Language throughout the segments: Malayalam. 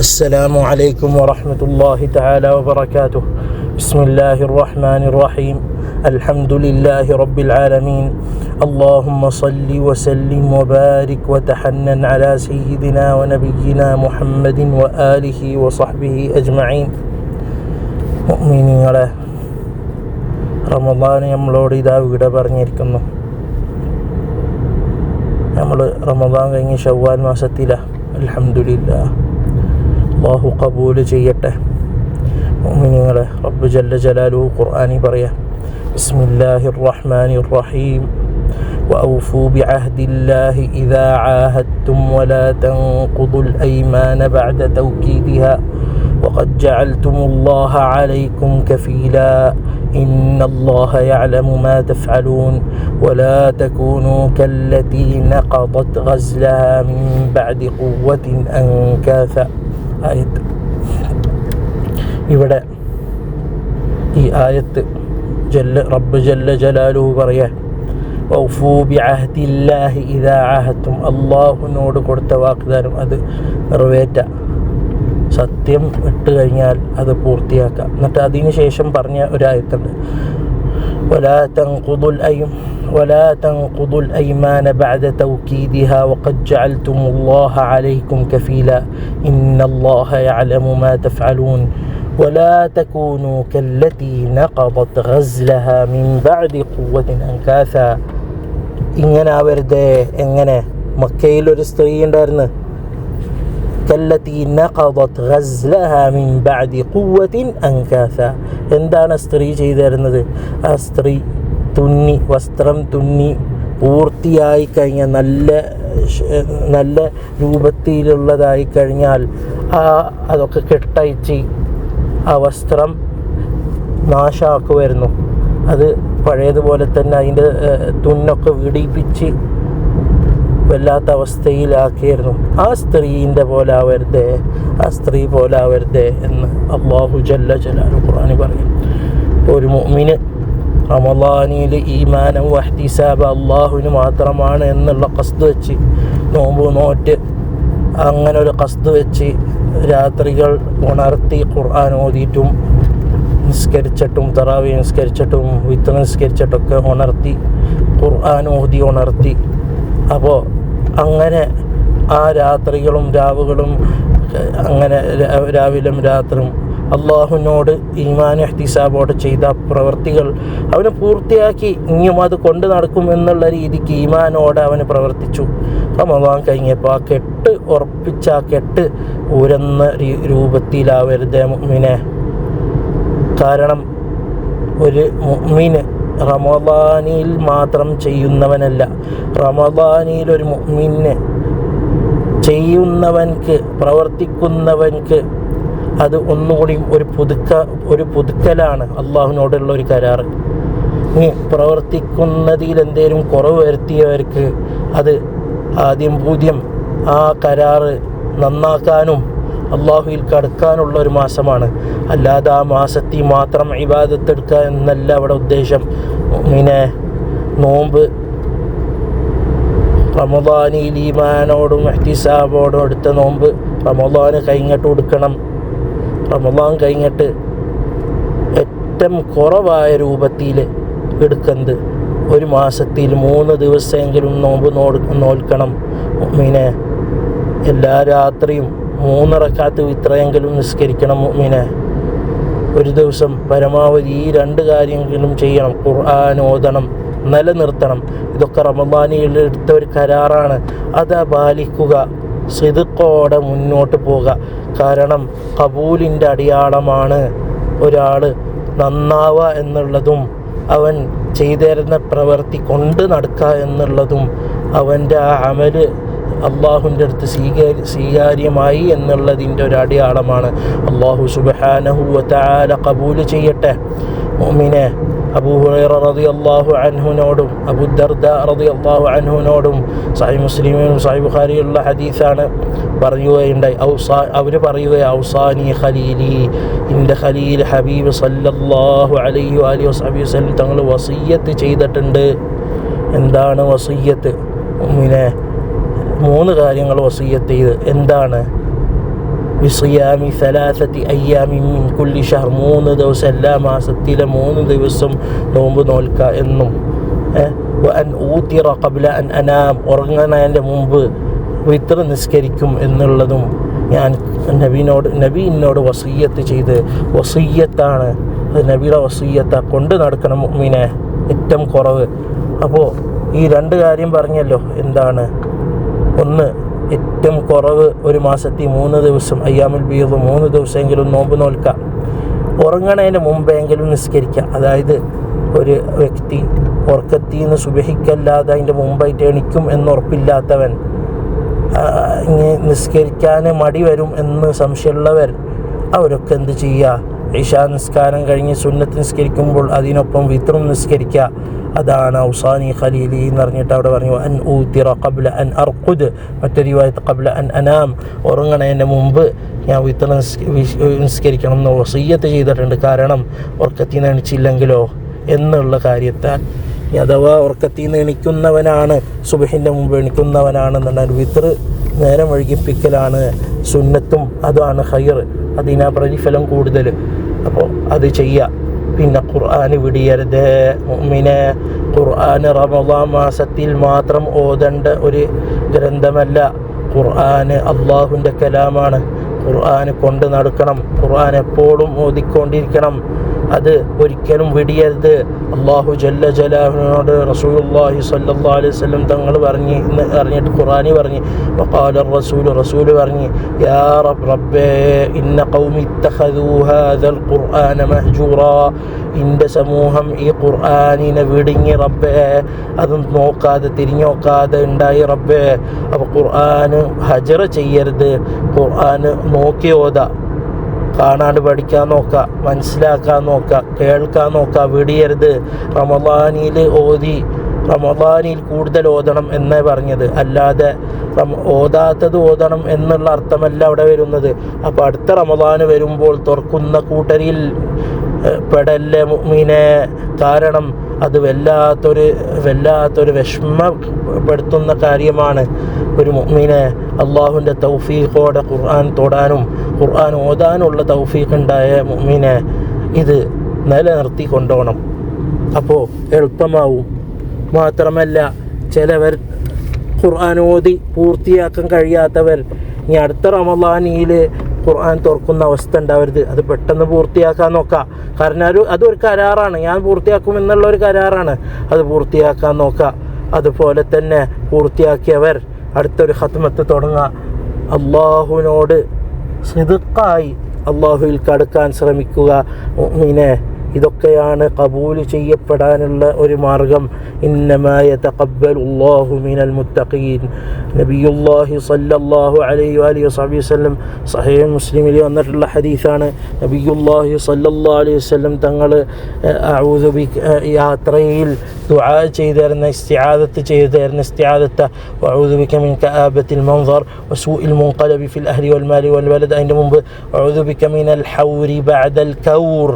السلام عليكم ورحمة الله تعالى وبركاته بسم الله الرحمن الرحيم الحمد لله رب العالمين اللهم صل وسلم وبارك وتحنن على سيدنا ونبينا محمد وآله وصحبه أجمعين മുഅ്മിനീങ്ങളെ റമദാൻ നമ്മളോട് ഇതാ വിട പറഞ്ഞിരിക്കുന്നു നമ്മൾ റമദാൻ കഴിഞ്ഞ് ഷവ്വാൽ മാസത്തിലാണ് അൽഹംദുലില്ലാ അള്ളാഹു കബൂല് ചെയ്യട്ടെ മുഅ്മിനീങ്ങളെ റബ്ബ് ജല്ല ജലാലുഹു ഖുർആനി പറയാം ബിസ്മില്ലാഹിർ റഹ്മാനിർ റഹീം وأوفوا بعهد الله إذا عاهدتم ولا تنقضوا الأيمان بعد توكيدها وقد جعلتم الله عليكم كفيلا إن الله يعلم ما تفعلون ولا تكونوا كالتي نقضت غزلها من بعد قوة أنكاثا ആയത്ത്. ഇവിടെ ഈ ആയത്ത് ജല്ല റബ്ബ് ജല്ല ജലാലു പറയാൻ അള്ളാഹുനോട് കൊടുത്ത വാഗ്ദാനം അത് നിറവേറ്റ സത്യം ഇട്ട് കഴിഞ്ഞാൽ അത് പൂർത്തിയാക്കാം. എന്നിട്ട് അതിന് ശേഷം പറഞ്ഞ ഒരായത്തുണ്ട്. ولا تنقضوا الأيم ولا تنقضوا الأيمان بعد توكيدها وقد جعلتم الله عليكم كفيلا إن الله يعلم ما تفعلون ولا تكونوا كالتي نقضت غزلها من بعد قوة أنكاثا ഇങ്ങനെ ആവരുതേ എങ്ങനെ മക്കയിൽ ഒരു സ്ത്രീ ഉണ്ടായിരുന്നു കല്ലത്തി നഖദത് ഗസ്ലഹ മിൻ ബഅദി ഖുവത്തിൻ അൻകാസ എന്താണ് സ്ത്രീ ചെയ്തിരുന്നത്? ആ സ്ത്രീ തുന്നി വസ്ത്രം തുന്നി പൂർത്തിയായി കഴിഞ്ഞാൽ നല്ല നല്ല രൂപത്തിലുള്ളതായി കഴിഞ്ഞാൽ ആ അതൊക്കെ കെട്ടയച്ച് ആ വസ്ത്രം നാശാക്കുമായിരുന്നു അത് പഴയതുപോലെ തന്നെ അതിന്റെ തുന്നൊക്കെ വിടിപ്പിച്ച് വല്ലാത്ത അവസ്ഥയിലാക്കിയിരുന്നു. ആ സ്ത്രീന്റെ പോലെ ആവരുതേ ആ സ്ത്രീ പോലെ ആവരുതേ എന്ന് അള്ളാഹു ജല്ല ജലാലു ഖുറാനി പറയും. ഒരു മുഅ്മിന് റമദാനിയിൽ ഈമാനം വഹ്തിസാബ് അള്ളാഹുവിന് മാത്രമാണ് എന്നുള്ള കസ്തു വെച്ച് നോമ്പ് നോറ്റ് അങ്ങനെ ഒരു കസ്തു വെച്ച് രാത്രികൾ ഉണർത്തി ഖുർആൻ ഓതിയിട്ടും നിസ്കരിച്ചിട്ടും തറാവി നിസ്കരിച്ചിട്ടും വിത്ത് നിസ്കരിച്ചിട്ടൊക്കെ ഉണർത്തി ഖുർആൻ ഓതി ഉണർത്തി. അപ്പോൾ അങ്ങനെ ആ രാത്രികളും രാവുകളും അങ്ങനെ രാവിലും രാത്രിയും അള്ളാഹുവിനോട് ഈമാൻ എഹ്തിസാബോട് ചെയ്ത പ്രവൃത്തികൾ അവനെ പൂർത്തിയാക്കി ഇനിയും അത് കൊണ്ട് നടക്കും എന്നുള്ള രീതിക്ക് ഈമാനോടെ അവന് പ്രവർത്തിച്ചു. റമദാൻ കഴിഞ്ഞപ്പോൾ ആ കെട്ട് ഉറപ്പിച്ച ആ കെട്ട് ഉരന്ന രൂപത്തിലാവരുതേ മുഅ്മിനെ. കാരണം ഒരു മുഅ്മിന് റമദാനിൽ മാത്രം ചെയ്യുന്നവനല്ല. റമദാനിൽ ഒരു മുഅ്മിന് ചെയ്യുന്നവൻക്ക് പ്രവർത്തിക്കുന്നവൻക്ക് അത് ഒന്നുകൂടി ഒരു പുതുക്ക ഒരു പുതുക്കലാണ് അള്ളാഹുവിനോടുള്ള ഒരു കരാറ്. ഇനി പ്രവർത്തിക്കുന്നതിൽ എന്തേലും കുറവ് വരുത്തിയവർക്ക് അത് ആദ്യം പൂജ്യം ആ കരാറ് നന്നാക്കാനും അള്ളാഹുയിൽ കടക്കാനുള്ള ഒരു മാസമാണ്. അല്ലാതെ ആ മാസത്തിൽ മാത്രം ഇബാദത്തെടുക്കുക എന്നല്ല അവിടെ ഉദ്ദേശം. പിന്നെ നോമ്പ് റമദാനിൽ ഈമാനോടും എഹ്തിസാബോടും എടുത്ത നോമ്പ് റമദാന് കൈങ്ങട്ട് കൊടുക്കണം. റമദാൻ കൈങ്ങട്ട് ഏറ്റവും കുറവായ രൂപത്തിൽ എടുക്കുന്നത് ഒരു മാസത്തിൽ മൂന്ന് ദിവസമെങ്കിലും നോമ്പ് നോൽക്കണം. മീനെ എല്ലാ രാത്രിയും മൂന്നിറക്കാത്ത് ഇത്രയെങ്കിലും നിസ്കരിക്കണം മിനെ ഒരു ദിവസം പരമാവധി ഈ രണ്ട് കാര്യങ്ങളും ചെയ്യണം. ഖുർആൻ ഓതണം നിലനിർത്തണം. ഇതൊക്കെ റമബാനിയിൽ എടുത്ത ഒരു കരാറാണ്. അത് പാലിക്കുക സിതുക്കോടെ മുന്നോട്ട് പോവുക. കാരണം കബൂലിന്റെ അടയാളമാണ് ഒരാൾ നന്നാവുക എന്നുള്ളതും അവൻ ചെയ്തിരുന്ന പ്രവൃത്തി കൊണ്ട് നടക്കുക എന്നുള്ളതും അവന്റെ ആ അമൽ അള്ളാഹുവിന്റെ അടുത്ത് സ്വീകാര്യ സ്വീകാര്യമായി എന്നുള്ളതിന്റെ ഒരു അടയാളമാണ്. അള്ളാഹു സുബഹാനഹു വതആല കബൂൽ ചെയ്യട്ടെ. ഓമിനെ അബൂ ഹുറൈറ അള്ളാഹു അൻഹുവിനോടും അബൂ ദർദ അള്ളാഹു അൻഹുവിനോടും സായി മുസ്ലിമിനും സായി ബുഖാരിയുള്ള ഹദീസാണ് പറയുകയുണ്ടായി. ഔസാ അവർ പറയുക ഔസാനി ഖലീലി എന്റെ ഖലീൽ ഹബീബ് സല്ലല്ലാഹു അലൈഹി അലി വസഹബി വസ്ലം തങ്ങൾ വസീയത്ത് ചെയ്തിട്ടുണ്ട്. എന്താണ് വസീയത്ത്? മുഅ്മിനെ മൂന്ന് കാര്യങ്ങൾ വസീയത്ത് ചെയ്ത് എന്താണ്? വിസിയാമി സലാസത്തി അയ്യാമി കുല്ലി ഷഹർ. മൂന്ന് ദിവസം എല്ലാ മാസത്തിലെ മൂന്ന് ദിവസം നോമ്പ് നോൽക്ക എന്നും. ഏ, വഅൻ ഊത്തിറ കബില അൻ അനാം. ഉറങ്ങുന്നതിന്റെ മുമ്പ് വിത്ര നിസ്കരിക്കും എന്നുള്ളതും ഞാൻ നബീനോട് നബി എന്നോട് വസീയത്ത് ചെയ്ത് വസീയത്താണ്. അത് നബിയുടെ വസീയത്ത. കൊണ്ട് നടക്കണം മീനെ ഏറ്റവും കുറവ്. അപ്പോൾ ഈ രണ്ട് കാര്യം പറഞ്ഞല്ലോ. എന്താണ്? ഒന്ന് ഏറ്റവും കുറവ് ഒരു മാസത്തിൽ മൂന്ന് ദിവസം അയ്യാമിൽ ബീവ് മൂന്ന് ദിവസമെങ്കിലും നോമ്പ് നോൽക്കാം. ഉറങ്ങണതിന് മുമ്പെങ്കിലും നിസ്കരിക്കുക അതായത് ഒരു വ്യക്തി ഉറക്കത്തിൽ നിന്ന് സുബഹിക്കല്ലാതെ അതിന്റെ മുമ്പായിട്ട് എണിക്കും എന്നുറപ്പില്ലാത്തവൻ നിസ്കരിക്കാൻ മടി വരും എന്ന് സംശയമുള്ളവർ അവരൊക്കെ എന്ത് ചെയ്യുക? ഇഷാ നിസ്കാരം കഴിഞ്ഞ് സുന്നത്ത് നിസ്കരിക്കുമ്പോൾ അതിനൊപ്പം വിത്രം നിസ്കരിക്കുക. അതാണ് ഔസാനി ഖലീലി എന്ന് പറഞ്ഞിട്ട് അവിടെ പറഞ്ഞു അൻ ഊത്തിറ കബ്ല അൻ അർക്കുദ് മറ്റൊരു കബ്ല അൻ അനാം. ഉറങ്ങണതിന്റെ മുമ്പ് ഞാൻ വിത്തണം നിസ്കരിക്കണം എന്ന് വസീയത്ത് ചെയ്തിട്ടുണ്ട്. കാരണം ഉറക്കത്തിൽ നിന്ന് എണിച്ചില്ലെങ്കിലോ? എന്നുള്ള കാര്യത്താൽ. അഥവാ ഉറക്കത്തിൽ നിന്ന് എണിക്കുന്നവനാണ് സുബഹിന്റെ മുമ്പ് എണിക്കുന്നവനാണെന്നുണ്ടെങ്കിൽ വിത്തർ നേരം ഒഴുകിപ്പിക്കലാണ് സുന്നത്തും അതാണ് ഹയർ അതിനാ പ്രതിഫലം കൂടുതൽ. അപ്പോൾ അത് ചെയ്യുക പിന്നെ ഖുർആൻ വിടിയരുത്. മുഅ്മിനെ ഖുർആൻ റമദാൻ മാസത്തിൽ മാത്രം ഓതണ്ട ഒരു ഗ്രന്ഥമല്ല. ഖുർആൻ അള്ളാഹുവിന്റെ കലാമാണ്. ഖുർആൻ കൊണ്ട് നടക്കണം. ഖുർആൻ എപ്പോഴും ഓതിക്കൊണ്ടിരിക്കണം. അത് ഒരിക്കലും വെടിയരുത്. അള്ളാഹു ജല്ല ജലാഹുനോട് റസൂലുള്ളാഹി സല്ലാ അലൈഹി വസല്ലം തങ്ങൾ പറഞ്ഞ് അറിഞ്ഞിട്ട് ഖുർആനി പറഞ്ഞ്. വഖാല റസൂൽ റസൂൽ പറഞ്ഞ് യാ റബ് റബ്ബേ ഇന്ന ഖൗമി ഇത്തഖദൂ ഹാദൽ ഖുർആന മഹ്ജൂറാ. ഇന്റെ സമൂഹം ഈ ഖുർആനിനെ വിടുങ്ങി റബ്ബേ അത് നോക്കാതെ തിരിഞ്ഞു നോക്കാതെ ഉണ്ടായി റബ്ബേ. അപ്പോൾ ഖുർആൻ ഹജറ ചെയ്യരുത്. ഖുർആൻ നോക്കി ഓതാ കാണാണ്ട് പഠിക്കാൻ നോക്കുക മനസ്സിലാക്കാൻ നോക്കുക കേൾക്കാൻ നോക്കുക വിടിയരുത്. റമദാനിയിൽ ഓതി റമദാനിൽ കൂടുതൽ ഓതണം എന്നേ പറഞ്ഞത്. അല്ലാതെ ഓതാത്തത് ഓതണം എന്നുള്ള അർത്ഥമല്ല അവിടെ വരുന്നത്. അപ്പോൾ അടുത്ത റമദാന് വരുമ്പോൾ തുറക്കുന്ന കൂട്ടരിൽ പെടല്ലേ മീനെ കാരണം അത് വല്ലാത്തൊരു വല്ലാത്തൊരു വിഷമപ്പെടുത്തുന്ന കാര്യമാണ് ഒരു മീനെ അള്ളാഹുവിന്റെ തൗഫീഖോടെ ഖുർആൻ തൊടാനും ഖുർആൻ ഓതാനുള്ള തൗഫീഖ് ഉണ്ടായ മുഅ്മിനെ ഇത് നിലനിർത്തി കൊണ്ടുപോകണം അപ്പോൾ എളുപ്പമാവും. മാത്രമല്ല ചിലവർ ഖുർആൻ ഓതി പൂർത്തിയാക്കാൻ കഴിയാത്തവർ ഇനി അടുത്ത റമദാനിയിൽ ഖുർആൻ തുറക്കുന്ന അവസ്ഥ ഉണ്ടാവരുത്. അത് പെട്ടെന്ന് പൂർത്തിയാക്കാൻ നോക്കാം. കാരണം ഒരു അതൊരു കരാറാണ്. ഞാൻ പൂർത്തിയാക്കും എന്നുള്ള ഒരു കരാറാണ്. അത് പൂർത്തിയാക്കാൻ നോക്കാം. അതുപോലെ തന്നെ പൂർത്തിയാക്കിയവർ അടുത്തൊരു ഹത്മത്ത് തുടങ്ങുക അള്ളാഹുവിനോട് സിതുക്കായി അള്ളാഹുവിൽ കടക്കാൻ ശ്രമിക്കുക മുഅ്മിനെ. ഇതൊക്കെയാണ് കബൂൽ ചെയ്യപ്പെടാനുള്ള ഒരു മാർഗം. ഇന്നമായ തഖബ്ബലുല്ലാഹു മിനൽ മുത്തഖീൻ. നബിയുല്ലാഹി സല്ലല്ലാഹു അലൈഹി വലിഹി വസഹബി വസല്ലം സഹീഹ് മുസ്ലിമിൽ വന്നിട്ടുള്ള ഹദീസാണ്. നബിയുല്ലാഹി സല്ലല്ലാഹു അലൈഹി വസല്ലം തങ്ങൾ അഊദു ബി യാത്രയിൽ ദുആ ചെയ്തിരുന്ന ഇസ്തിആദത്ത് ചെയ്തിരുന്ന ഇസ്തിആദത്ത്. വഅഊദു ബിക മിൻ കആബത്തിൽ മൻസർ വസൂഇൽ മുൻഖലബി ഫിൽ അഹ്ലി വൽ മാലി വൽ വലദ്. അതിന്റെ മുമ്പ് അഊദു ബിക മിനൽ ഹൗരി ബഅദൽ കൗർ.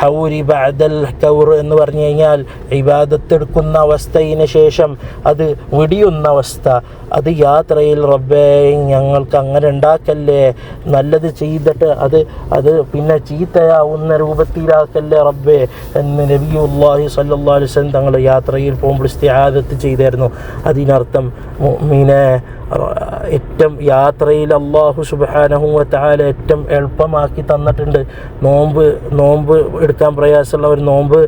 ഹൗരി ബഅദൽ കൗർ എന്ന് പറഞ്ഞു കഴിഞ്ഞാൽ ഇബാദത്തെടുക്കുന്ന അവസ്ഥയിന് ശേഷം അത് വിടിയുന്ന അവസ്ഥ. അത് യാത്രയിൽ റബ്ബേ ഞങ്ങൾക്ക് അങ്ങനെ ഉണ്ടാക്കല്ലേ? നല്ലത് ചെയ്തിട്ട് അത് അത് പിന്നെ ചീത്തയാവുന്ന രൂപത്തിലാക്കല്ലേ റബ്ബേ? എന്ന് നബിയുല്ലാഹി സല്ലല്ലാഹു അലൈഹി തങ്ങൾ യാത്രയിൽ പോകുമ്പോൾ ഇസ്തിആദത്ത് ചെയ്തായിരുന്നു. അതിനർത്ഥം മുഅ്മിനെ ഏറ്റവും യാത്രയിൽ അള്ളാഹു സുബ്ഹാനഹു വ തആല ഏറ്റവും എളുപ്പമാക്കി തന്നിട്ടുണ്ട്. നോമ്പ് നോമ്പ് എടുക്കാൻ പ്രയാസമുള്ള ഒരു നോമ്പ്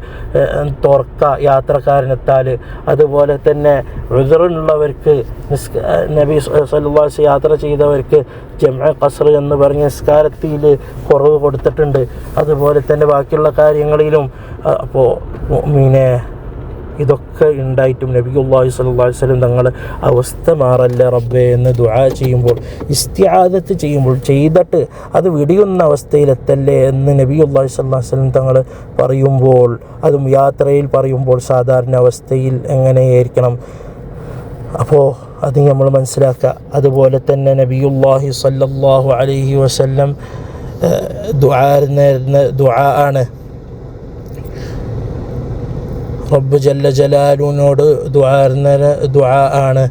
തുറക്ക യാത്രക്കാരനെത്താൽ അതുപോലെ തന്നെ ഉദറുള്ളവർക്ക് നിസ്ക നബി സല്ലാസ് യാത്ര ചെയ്തവർക്ക് ജമ കസർ എന്ന് പറഞ്ഞ നിസ്കാരത്തിൽ കുറവ് കൊടുത്തിട്ടുണ്ട്. അതുപോലെ തന്നെ ബാക്കിയുള്ള കാര്യങ്ങളിലും അപ്പോൾ മീനെ ഇതൊക്കെ ഉണ്ടായിട്ടും നബിയുല്ലാഹി അള്ളാഹു അലൈഹി വസ്ലം തങ്ങൾ അവസ്ഥ മാറല്ല റബ്ബേ എന്ന് ദുആ ചെയ്യുമ്പോൾ ഇസ്തിയാദത്ത് ചെയ്യുമ്പോൾ ചെയ്തിട്ട് അത് വിടിയുന്ന അവസ്ഥയിലെത്തല്ലേ എന്ന് നബിയുല്ലാഹി അലൈഹി വസ്ലം തങ്ങൾ പറയുമ്പോൾ അതും യാത്രയിൽ പറയുമ്പോൾ സാധാരണ അവസ്ഥയിൽ എങ്ങനെയായിരിക്കണം? അപ്പോൾ അത് നമ്മൾ മനസ്സിലാക്കുക. അതുപോലെ തന്നെ നബിയുല്ലാഹി സല്ലല്ലാഹു അലൈഹി വസല്ലം ദുആ ദുആ ആണ്. റബ്ബ് ജല്ല ജലാലുവിനോട് ദ്വാർന്ന ദ്വാ ആണ്.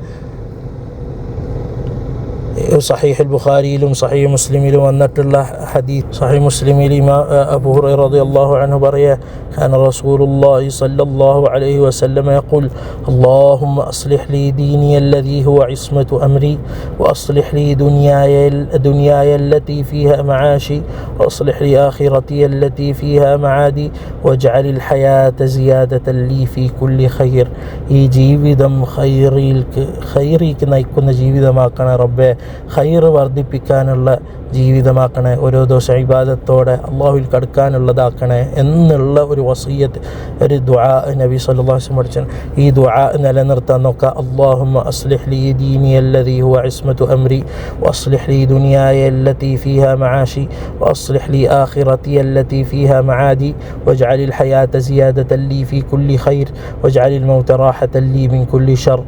സഹീഹ് ബുഖാരിയിലും സഹീഹ് മുസ്ലിമിലും വന്നിട്ടുള്ള ഹദീസ് സഹീഹ് മുസ്ലിമിൽ ഇമാ അബൂ ഹുറൈറ റളിയല്ലാഹു അൻഹു പറയുക كان رسول الله صلى الله عليه وسلم يقول اللهم أصلح لي ديني الذي هو عصمة أمري وأصلح لي دنياي دنياي التي فيها معاشي وأصلح لي آخرتي التي فيها معادي واجعل الحياة زيادة لي في كل خير ഈ ജീവിതം ഖൈറിൽക്ക് ഖൈറിക്ക് നയിക്കുന്ന ജീവിതമാക്കണേ റബ്ബെ ഹൈറ് വർദ്ധിപ്പിക്കാനുള്ള ജീവിതമാക്കണേ ഓരോ ദിവസം ഇബാദത്തോടെ അള്ളാഹുവിൽ കടക്കാനുള്ളതാക്കണേ എന്നുള്ള ഒരു വസീയത്ത് ഒരു ദ്വാ നബി സല്ലാസ് മടിച്ചൻ ഈ ദ്വാ നിലനിർത്താൻ നോക്കുക അള്ളാഹുമ്മ അസ്ലിഹ്ലി ദീനി അല്ലതി ഹുവ ഇസ്മത്തു അംരി വസ്ലിഹ്ലി ദുനിയായ അല്ലത്തി ഫിഹ മഹാഷി വസ്ലിഹ്ലി ആഖിറത്തി അല്ലത്തി ഫിഹ മഹാദി വജാലിൽ ഹയാത്ത സിയാദ തല്ലി ഫി കുല്ലി ഖൈർ വജാലിൽ മൗത്ത റാഹ തല്ലി മിൻ കുല്ലി ഷർ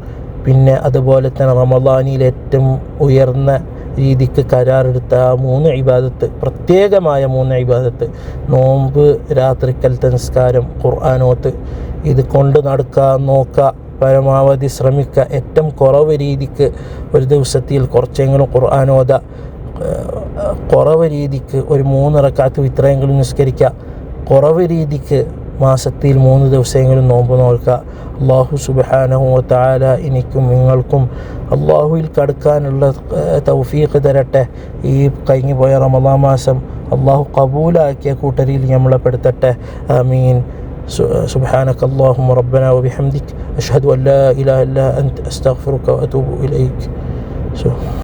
പിന്നെ അതുപോലെ തന്നെ റമദാനിയിൽ ഏറ്റവും ഉയർന്ന രീതിക്ക് കരാറെടുത്ത ആ മൂന്ന് ഇബാദത്ത് പ്രത്യേകമായ മൂന്ന് ഇബാദത്ത് നോമ്പ് രാത്രിക്കലത്തെ നിസ്കാരം ഖുർആാനോത്ത് ഇത് കൊണ്ട് നടക്കുക നോക്കുക പരമാവധി ശ്രമിക്കുക ഏറ്റവും കുറവ് രീതിക്ക് ഒരു ദിവസത്തിൽ കുറച്ചെങ്കിലും ഖുർആാനോദ കുറവ് രീതിക്ക് ഒരു മൂന്ന് റക്കാത്ത് ഇത്രയെങ്കിലും നിസ്കരിക്കുക കുറവ് രീതിക്ക് മാസത്തിൽ മൂന്ന് ദിവസമെങ്കിലും നോമ്പ് നോക്കുക അള്ളാഹു സുബാനഹു താല എനിക്കും നിങ്ങൾക്കും അള്ളാഹുവിൽ കടക്കാനുള്ള തൗഫീഖ് തരട്ടെ ഈ കഴിഞ്ഞു പോയ റമദാ മാസം അള്ളാഹു കബൂലാക്കിയ കൂട്ടരിൽ നമ്മളെ പെടുത്തട്ടെ ആമീൻ سبحانك اللهم ربنا وبحمدك أشهد أن لا إله إلا أنت أستغفرك وأتوب إليك